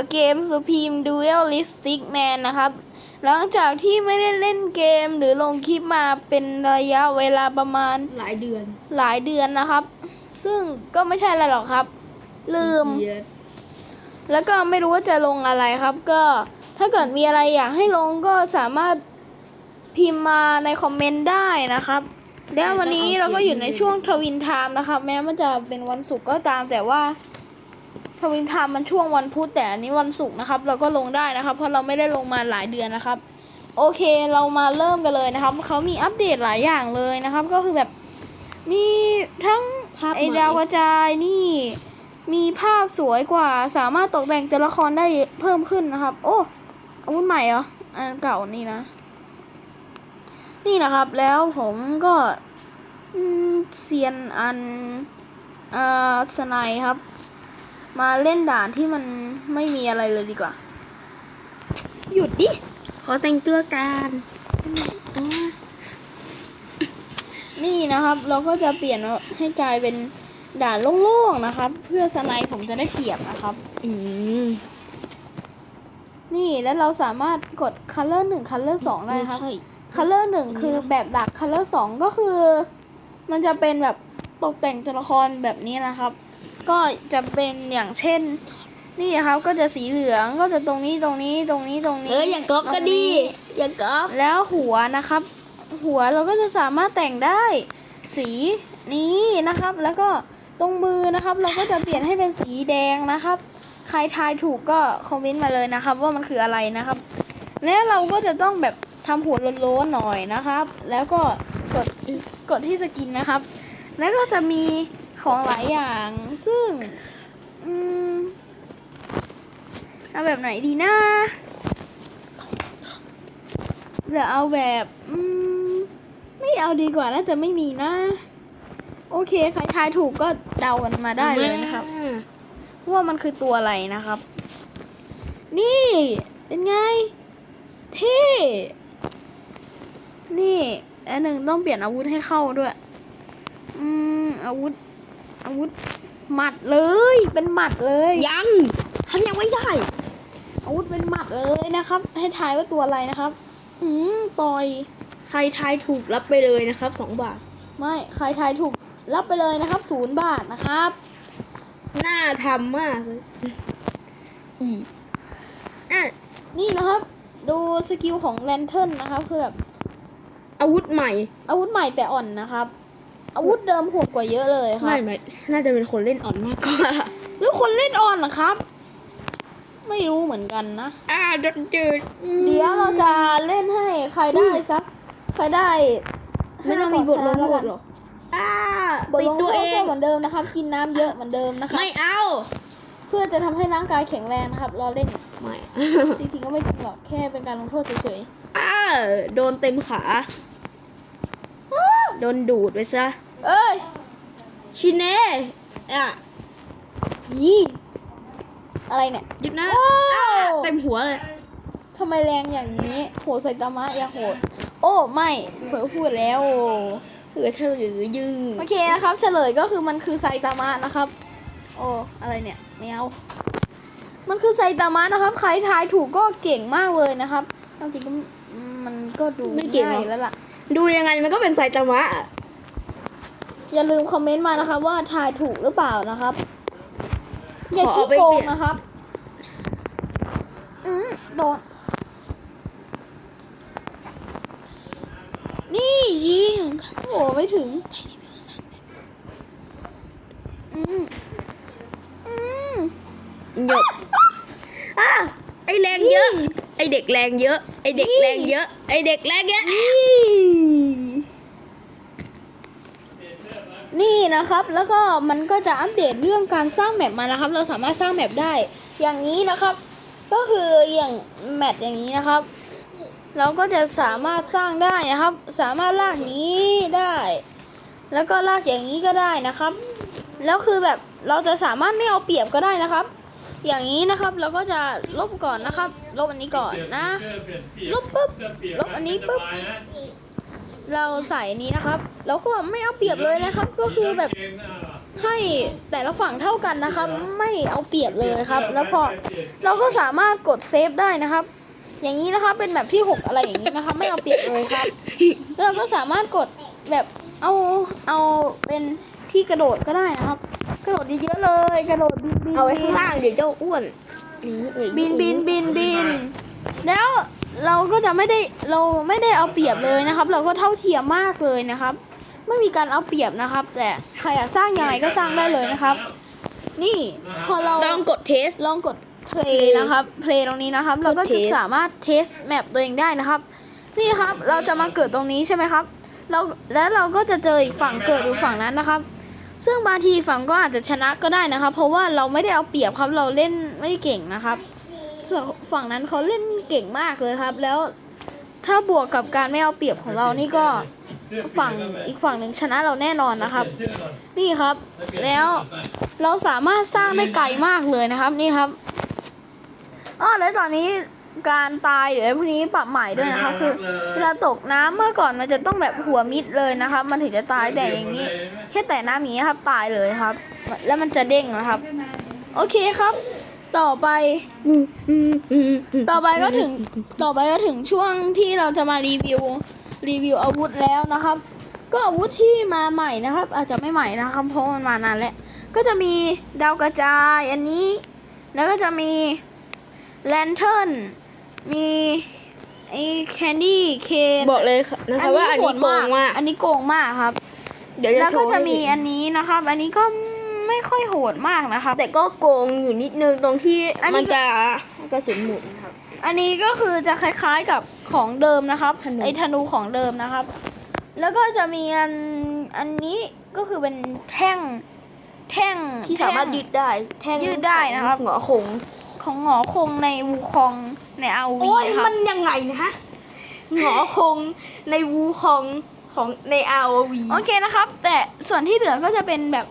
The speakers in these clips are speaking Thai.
กับเกม Supreme Duelistic Man นะครับ หลังจากที่ไม่ได้เล่นเกมหรือลงคลิปมาเป็นระยะเวลาประมาณหลายเดือน หลายเดือนนะครับ ซึ่งก็ไม่ใช่อะไรหรอกครับ ลืมเดือนแล้วก็ไม่รู้ว่าจะลงอะไรครับ ก็ถ้าเกิดมีอะไรอยากให้ลงก็สามารถพิมพ์มาในคอมเมนต์ได้นะครับแล้ววันนี้เราก็อยู่ในช่วงทวินไทม์นะครับ แม้มันจะเป็นวันศุกร์ก็ตามแต่ว่า ทวินไทม์มันช่วงวันพุธแต่อันนี้วันศุกร์นะครับ เราก็ลงได้นะครับ เพราะเราไม่ได้ลงมาหลายเดือนนะครับ โอเคเรามาเริ่มกันเลยนะครับเขามีอัปเดตหลายอย่างเลยนะครับ ก็คือแบบมีทั้งภาพไอ้ใหม่ดาวกระจายนี่มีภาพสวยกว่าสามารถตกแต่งตัวละครได้เพิ่มขึ้นนะครับ โอ้อาวุธใหม่เหรออันเก่านี่นะ นี่นะครับแล้วผมก็อืมเซียนอันเอ่อสไนยครับ มาเล่นด่านที่มันไม่มีอะไรเลยดีกว่า หยุดดิ ขอแต่งตัวการอ่านี่นะครับ เราก็จะเปลี่ยนให้กลายเป็นด่านโล่งๆนะครับ เพื่อสไนด์ผมจะได้เกียบนะครับ อืมนี่แล้วเราสามารถกด color หนึ่ง color สองได้ไม่ครับใช่ color หนึ่งอันนี้คือนะแบบหลัก color สองก็คือ มันจะเป็นแบบตกแต่งตัวละครแบบนี้นะครับ ก็จะเป็นอย่างเช่น นี่นะครับก็จะสีเหลืองก็จะตรงนี้ตรงนี้ตรงนี้ตรงนี้เอออย่างก๊อฟก็ดีตรงนี้อย่างก๊อฟแล้วหัวนะครับ หัวเราก็จะสามารถแต่งได้ สีนี้นะครับ แล้วก็ตรงมือนะครับ เราก็จะเปลี่ยนให้เป็นสีแดงนะครับ ใครทายถูกก็คอมเมนต์มาเลยนะครับ ว่ามันคืออะไรนะครับ แล้วเราก็จะต้องแบบทำหัวโล้นๆหน่อยนะครับ แล้วก็กดกดที่สกินนะครับ แล้วก็จะมี ของหลายอย่าง ซึ่งอืมเอาแบบไหนดีนะหรือเอาแบบอืมไม่เอาดีกว่าน่าจะไม่มีนะ โอเค ใครทายถูกก็เดากันมาได้เลยนะครับ ว่ามันคือตัวอะไรนะครับ นี่เป็นไงเท่นี่อันหนึ่งต้องเปลี่ยนอาวุธให้เข้าด้วย อืมอาวุธ อาวุธหมัดเลย เป็นหมัดเลย ยังฉันยังไม่ได้ อาวุธเป็นหมัดเลยนะครับ ให้ทายว่าตัวอะไรนะครับ อืมต่อยใครทายถูกรับไปเลยนะครับสองบาท ไม่ใครทายถูกรับไปเลยนะครับศูนย์บาทนะครับน่าทำมากเลยอีอะนี่นะครับ ดูสกิลของแลนเทิร์นนะครับคือแบบอาวุธใหม่ อาวุธใหม่แต่อ่อนนะครับ อาวุธเดิมโหดกว่าเยอะเลยครัไม่บไม่น่าจะเป็นคนเล่นอ่อนมากกว่าหรือคนเล่นอ่อนนะครับ ไม่รู้เหมือนกันนะ อ่าเดือดเดือดเดี๋ยวเราจะเล่นให้ใครได้สักใครได้ไม่ต้องมีบทลงโทษหรอกอ่าบทติดลงโทตัวษเอก็ง เหมือนเดิมนะครับ กินน้ำเยอะเหมือนเดิมนะครับไม่เอา เพื่อจะทำให้ร่างกายแข็งแรงนะครับเราเล่นไม่ จริงๆก็ไม่จริงหรอกแค่เป็นการลงโทษเฉยอ่าโดนเต็มขา โดนดูดไปซะๆเอ้ย ชิเน่อะยี่อะไรเนี่ยหยุดนะว้าวอะเต็มหัวเลย ทำไมแรงอย่างนี้ โหไซตามะอย่าโหด โอ้ไม่เผลอพูดแล้วเหลือเฉลยยืงโอเคนะครับ เฉลยก็คือมันคือไซตามะนะครับ โอ้อะไรเนี่ยแมวมันคือไซตามะนะครับ ใครทายถูกก็เก่งมากเลยนะครับจริงๆก็มันก็ดูง่ายแล้วล่ะ ดูยังไงมันก็เป็นไซตามะอะอย่าลืมคอมเมนต์มานะครับ ว่าทายถูกหรือเปล่านะครับ อย่าขอขี้เอาไปโกเปงลี่ยนนะครับ อืมโดนนี่ยิงโอ้ไม่ถึงอืมอืมหยดอะไอแรงเยอะ ไอเด็กแรงเยอะ ไอเด็กแรงเยอะ ไอเด็กแรงเยอะ นี่นะครับ แล้วก็มันก็จะอัปเดตเรื่องการสร้างแมปมานะครับ เราสามารถสร้างแมปได้ อย่างนี้นะครับ ก็คืออย่างแมปอย่างนี้นะครับ เราก็จะสามารถสร้างได้นะครับ สามารถลากนี้ได้ แล้วก็ลากอย่างนี้ก็ได้นะครับ แล้วคือแบบเราจะสามารถไม่เอาเปรียบก็ได้นะครับ อย่างนี้นะครับ เราก็จะลบก่อนนะครับ ลบอันนี้ก่อนนะ ลบปุ๊บ ลบอันนี้ปุ๊บ เราใส่นี้นะครับ แล้วก็ไม่เอาเปรียบเลยนะครับ ก็คือแบบให้แต่ละฝั่งเท่ากันนะครับ ไม่เอาเปรียบเลยครับ แล้วพอเราก็สามารถกดเซฟได้นะครับ อย่างนี้นะครับเป็นแบบที่หกอะไรอย่างนี้นะครับไม่เอาเปรียบเลยครับแล้วเราก็สามารถกดแบบเอาเอาเป็นที่กระโดดก็ได้นะครับ กระโดดเยอะๆเลย กระโดดบินบินเอาไว้ข้างล่างเดี๋ยวเจ้าอ้วนนี่เอ้ย บินบินบินบิน แล้วเราก็จะไม่ได้เราไม่ได้เอาเปรียบเลยนะครับ เราก็เท่าเทียมมากเลยนะครับ ไม่มีการเอาเปรียบนะครับ แต่ใครอยากสร้างยังไงก็สร้างได้เลยนะครับ นี่พอเราลองกดเทสลองกด play นะครับ play ตรงนี้นะครับ เราก็จะ test สามารถ test map ตัวเองได้นะครับ นี่ครับเราจะมาเกิดตรงนี้ใช่ไหมครับเราแล้วเราก็จะเจออีกฝั่งเกิดอยู่ฝั่งนั้นนะครับ ซึ่งบางทีฝั่งก็อาจจะชนะก็ได้นะครับ เพราะว่าเราไม่ได้เอาเปรียบครับเราเล่นไม่เก่งนะครับ ส่วนฝั่งนั้นเขาเล่นเก่งมากเลยครับ แล้วถ้าบวกกับการไม่เอาเปรียบของเรานี่ก็ฝั่งอีกฝั่งหนึ่งชนะเราแน่นอนนะครับ นี่ครับ แล้วเราสามารถสร้างได้ไกลมากเลยนะครับ นี่ครับอ๋อแล้วตอนนี้ การตายหรืออะไรพวกนี้ปรับใหม่ด้วยนะครับคือเวลาตกน้ำเมื่อก่อนมันจะต้องแบบหัวมิดเลยนะครับมันถึงจะตายแต่อย่างนี้ แค่แต่น้ำอย่างนี้ครับตายเลยครับ แล้วมันจะเด้งนะครับ โอเคครับ ต่อไป ต่อไปก็ถึงต่อไปก็ถึงช่วงที่เราจะมารีวิวรีวิวอาวุธแล้วนะครับ ก็อาวุธที่มาใหม่นะครับ อาจจะไม่ใหม่นะครับเพราะมันมานานแล้วก็จะมีดาวกระจายอันนี้ แล้วก็จะมีแลนเทิร์น มีไอ้แคนดี้เคนบอกเลยนะคะว่าอันนี้โกงมากอันนี้โกงมากครับ เดี๋ยวจะแล้วโชก็ว์จะให้มีเห็อันนี้นะครับ อันนี้ก็ไม่ค่อยโหดมากนะครับ แต่ก็โกงอยู่นิดนึงตรงที่อันนี้มันจะกระสุนหมุนครับ อันนี้ก็คือจะคล้ายๆกับของเดิมนะครับธนูไอ้ธนูของเดิมนะครับ แล้วก็จะมีอันอันนี้ก็คือเป็นแท่งแท่งที่สามารถแท่งยืดได้แท่งยืดได้นะครับหงอคงของหงอคงในวูคอง ในอาวีโอ้ยนะครัมับนยังไงนะฮะหงอคงในวูคองของในอาวีโอเคนะครับ แต่ส่วนที่เหลือก็จะเป็นแบบ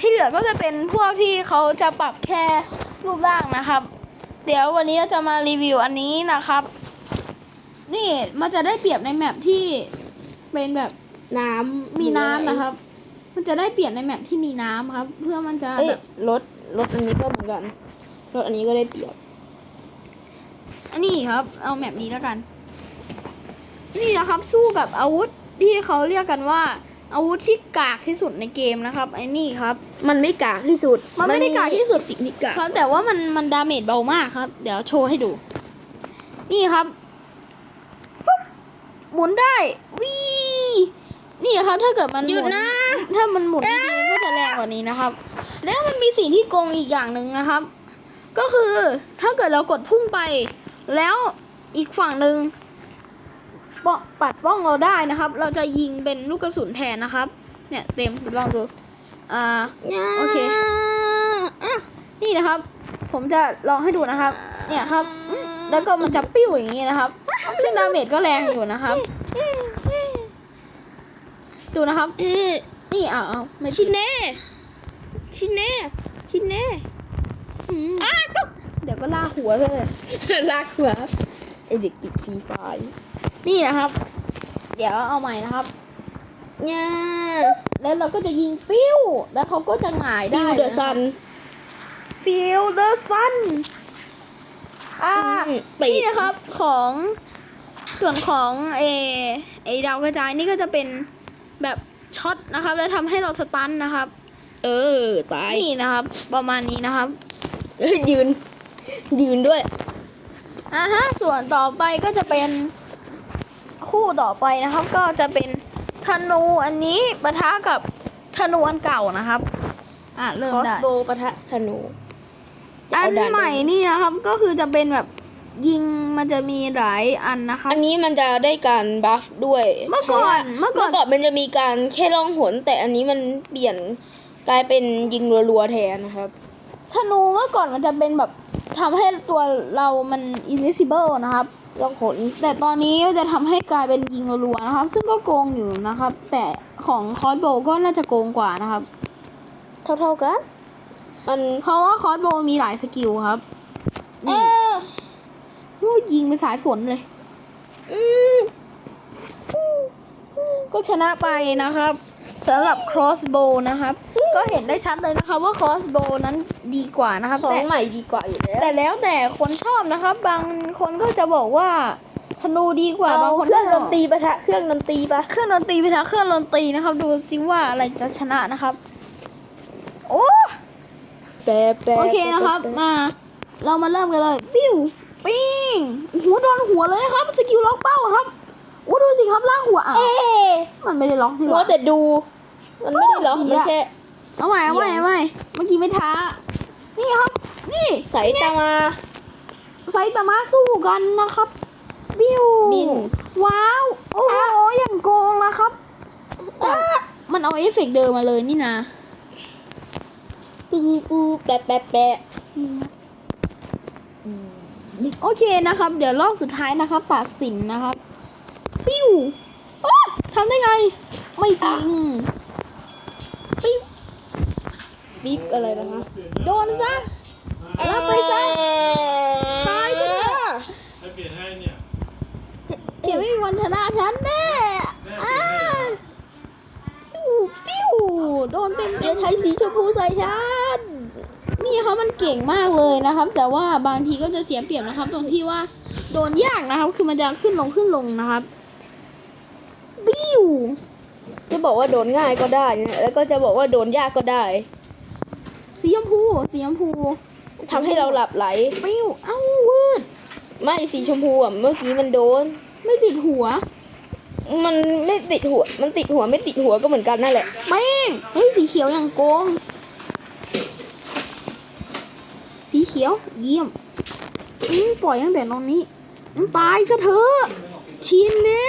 ที่เหลือก็จะเป็นพวกที่เขาจะปรับแค่รูปร่างนะครับ เดี๋ยววันนี้เราจะมารีวิวอันนี้นะครับ นี่มันจะได้เปรียบในแมปที่เป็นแบบน้ำมีน้ำนะครับ มันจะได้เปลี่ยนในแมปที่มีน้ำครับ เพื่อมันจะเอ้ยแบบรถรถอันนี้ก็เหมือนกันรถอันนี้ก็ได้เปรียบ อันนี้ครับ เอาแมปนี้แล้วกัน นี่นะครับสู้กับอาวุธที่เขาเรียกกันว่า อาวุธที่กากที่สุดในเกมนะครับไอ้นี่ครับ มันไม่กากที่สุด มันไม่ได้กากที่สุดสิ่งที่กากครับแต่ว่ามันมันดาเมจเบามากครับ เดี๋ยวโชว์ให้ดู นี่ครับปุ๊บหมุนได้วีนี่ครับถ้าเกิดมันหยุดมุนะ ถ้ามันหมุนดีๆมันก็จะแรงกว่านี้นะครับ แล้วมันมีสิ่งที่โกงอีกอย่างหนึ่งนะครับ ก็คือถ้าเกิดเรากดพุ่งไป แล้วอีกฝั่งหนึ่งปะปัดป้องเราได้นะครับ เราจะยิงเป็นลูกกระสุนแทนนะครับ เนี่ยเต็มลองดูอ่าโอเคนี่นะครับ ผมจะลองให้ดูนะครับ เนี่ยครับอืมแล้วก็มันจะปิ้วอย่างนี้นะครับ ซึ่งดาเมจก็แรงอยู่นะครับ ดูนะครับเอ๊ะนี่เอาเอาไม่ชิเน่ชิเน่ชิเน่อืม เดี๋ยวก็ลากหัวเลย ลากหัวไอเด็กติดฟรีไฟร์นี่นะครับ เดี๋ยวเอาใหม่นะครับเนี่ยแล้วเราก็จะยิงปิ้ว แล้วเขาก็จะหงายดิได้วเดอะซันฟิลเดอร์ซันอ่าไปนี่นะครับของส่วนของเอไอดาวกระจายนี่ก็จะเป็นแบบช็อตนะครับ แล้วทำให้เราสตันนะครับ เออตายนี่นะครับ ประมาณนี้นะครับเอ้ยยืน ยืนด้วยอ่าฮะส่วนต่อไปก็จะเป็นคู่ต่อไปนะครับ ก็จะเป็นธนูอันนี้ปะทะกับธนูอันเก่านะครับ อะเริ่มคอสได้โบปะทะธนูจะอัเอานด่านใหม่นี่นะครับ ก็คือจะเป็นแบบยิงมันจะมีหลายอันนะครับอันนี้มันจะได้การบัฟด้วยเมื่อก่อนพราะว่าเมื่อก่อนเมื่อก่อนมันจะมีการแค่ล่องหน แต่อันนี้มันเปลี่ยนกลายเป็นยิงรัวๆแทนนะครับ ธนูเมื่อก่อนมันจะเป็นแบบ ทำให้ตัวเรามัน invisible นะครับล่องหนแต่ตอนนี้จะทำให้กลายเป็นยิงรัวๆนะครับ ซึ่งก็โกงอยู่นะครับ แต่ของคอสโบก็น่าจะโกงกว่านะครับ เท่าๆกัน มันเพราะว่าคอสโบมีหลายสกิลครับนี่โอ้ยยิงเป็นสายฝนเลยอืมก็ชนะไปนะครับ สำหรับ crossbow นะครับ ก็เห็นได้ชัดเลยนะคะว่าคอสโบนั้นดีกว่านะครับของแต่ใหม่ดีกว่าอยู่แล้ว แต่แล้วแต่คนชอบนะครับ บางคนก็จะบอกว่าธนูดีกว่าเอาบางคนเครื่องดก็นตรีปะทะเครื่องดนตรีปะเครื่องดนตรีไปทางเครื่องดนตรีนะครับ ดูซิว่าอะไรจะชนะนะครับ โอ้แปะแปะโอเคนะครับ มา เรามาเริ่มกันเลยปิ้วปิ้งหัวโดนหัวเลยนะครับสกิลล็อกเป้าครับโอ้ดูสิครับลากหัวอะเอ๊ะมันไม่ได้ล็อกนี่หมัวว่าแต่ดู มันไม่ได้ล็อกอีกมันแล้วแค่เอาใหม่เอาใหม่เอาใหม่เมื่อกี้ไม่ท้า นี่ครับ นี่ใส่ตามาไซตามะสู้กันนะครับ บิ้วบินว้าว โอ้โหอย่างโกงนะครับอะมันเอาเอฟเฟกต์เดิมมาเลยนี่นะปูปูแปะแปะแปะโอเคนะครับ เดี๋ยวรอบสุดท้ายนะครับตัดสินนะครับ ปิ้วอ๊ะทำได้ไง ไม่จริงปิ้ว บิ๊กอะไรนะคะ โดนซะรับไปซะ ตายซะเถอะให้เปลี่ยนให้เนี่ยเดี๋ยวไม่มีวันชนะฉันแน่อ้าปิ้วปิ้วโดนเต็มอเต็ย่ามใช้สีชมพูใส่ฉันนี่เขามันเก่งมากเลยนะครับ แต่ว่าบางทีก็จะเสียเปรียบนะครับ ตรงที่ว่าโดนยากนะครับ คือมันจะขึ้นลงขึ้นลงนะครับบิ้วจะบอกว่าโดนง่ายก็ได้นะแล้วก็จะบอกว่าโดนยากก็ได้ สีชมพูสีชมพูทำให้เราหลับไหล ปิ้วเอ้าวืด ไม่สีชมพูอะเมื่อกี้มันโดน ไม่ติดหัว มันไม่ติดหัว มันติดหัวไม่ติดหัวก็เหมือนกันนั่นแหละแป้งเฮ้ยสีเขียวอย่างโกง สีเขียวเยี่ยมอืมปล่อยตั้งแต่ตรงนี้อืมตายซะเถอะชินเน่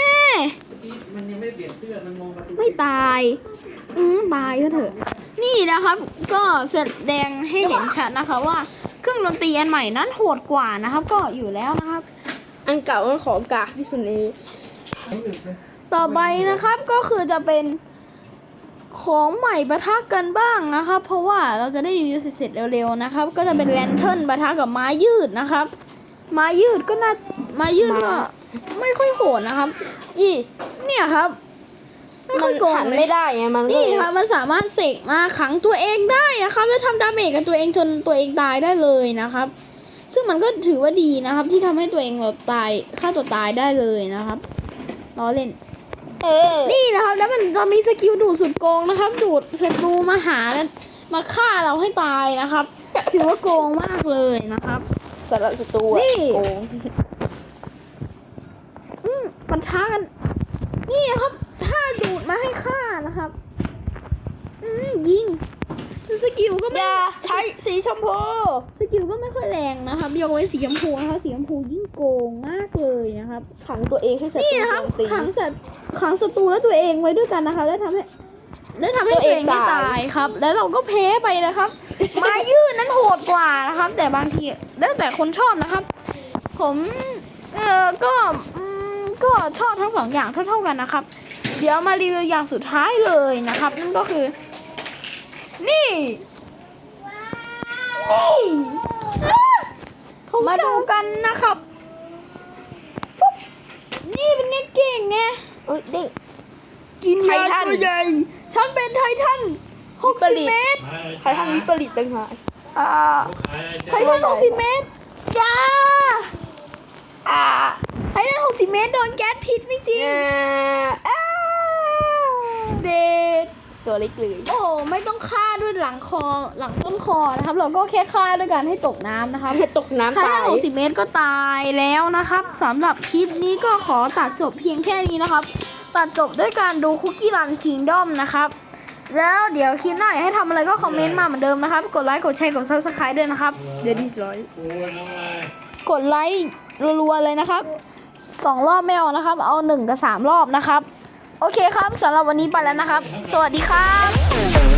มันยังไม่เปลี่ยนเสื้อมันมองประตูไม่ตาย อืมตายซะเถอะ นี่นะครับ ก็แสดงให้เห็นชัดนะคะว่าเครื่องดนตรีอันใหม่นั้นโหดกว่านะครับ ก็อยู่แล้วนะครับ อันเก่ามันของกากที่สุดในต่อไปนะครับก็คือจะเป็นของใหม่ประทะกันบ้างนะครับ เพราะว่าเราจะได้รีวิวเสร็จเร็วๆนะครับ ก็จะเป็นแลนเทิร์นปะทะกับไม้ยืดนะครับ ไม้ยืดก็น่าไม้ยืดก็ไม่ค่อยโหดนะครับ อีเนี่ยครับ ม่มัค่อนยโกงหันเลไม่ยได้ไงมันก็นี่เลยครับมันสามารถเสกมาขังตัวเองได้นะครับแล้วทำดาเมจกับตัวเองจนตัวเองตายได้เลยนะครับ ซึ่งมันก็ถือว่าดีนะครับ ที่ทำให้ตัวเองแบบตายฆ่าตัวตายได้เลยนะครับล้อเล่น เออนี่นะครับ แล้วมันจะมีสกิลดูดสุดโกงนะครับ ดูดศัตรูมาหาแล้วมาฆ่าเราให้ตายนะครับ ถือว่าโกงมากเลยนะครับ สำหรับศัตรูอะนี่ โกง อืมมันท้ากัน นี่ครับ ถ้าดูดมาให้ฆ่านะครับ อืมยิง สกิลก็อไม่ย่าใช้สีชมพู สกิลก็ไม่ค่อยแรงนะครับยกเว้นสีชมพูนะครับสีชมพูยิ่งโกงมากเลยนะครับ ขังตัวเองให้ศัตนี่รูนะครับโจมตี ขังสัตว์ขังศัตรูและตัวเองไว้ด้วยกันนะคะ แล้วทำให้ แล้วทำให้ตัตัววเอเองงไม่ตายตายครับ แล้วเราก็แพ้ไปนะครับ ไม้ยืดนั้นโหดกว่านะครับ แต่บางทีแล้วแต่คนชอบนะครับ ผมเออก็อืมก็ชอบทั้งสองอย่างเท่าๆกันนะครับ เดี๋ยวมารีวิวอย่างสุดท้ายเลยนะครับ นั่นก็คือ นี่นี่มาดูกันนะครับปุ๊บนี่เป็นไงเก่งไงเอ้ยเด้งกินไทยาทันตัวใหญ่ฉันเป็นไททันหกผสิบลิตเมตรใครทำวิปริตต่างหากอ่าขายไททันหกสิบเมตรอยาอ่าไททันหกสิบเมตรโดนแก๊สพิษไม่จริงอ่า เด็ดตัวเล็กเลยโอ้ไม่ต้องฆ่าด้วยหลังคอหลังต้นคอนะครับ เราก็แค่ฆ่าด้วยการให้ตกน้ำนะครับตกน้ำถ้าตายหกสิบเมตรก็ตายแล้วนะครับสำหรับคลิปนี้ก็ขอตัดจบเพียงแค่นี้นะครับ ตัดจบด้วยการดูคุกกี้รันคิงดอมนะครับ แล้วเดี๋ยวคลิปหน้าอยากให้ทำอะไรก็คอมเมนต์มาเหมือนเดิมนะครับ กดไลค์กดแชร์กด subscribe ด้วยนะครับ เดี๋ยวดีร้อยโอ้ยน้องอะไรกดไลค์รัวๆเลยนะครับสองรอบไม่เอานะครับ เอาหนึ่งกับสามรอบนะครับ โอเคครับสำหรับวันนี้ไปแล้วนะครับ สวัสดีครับ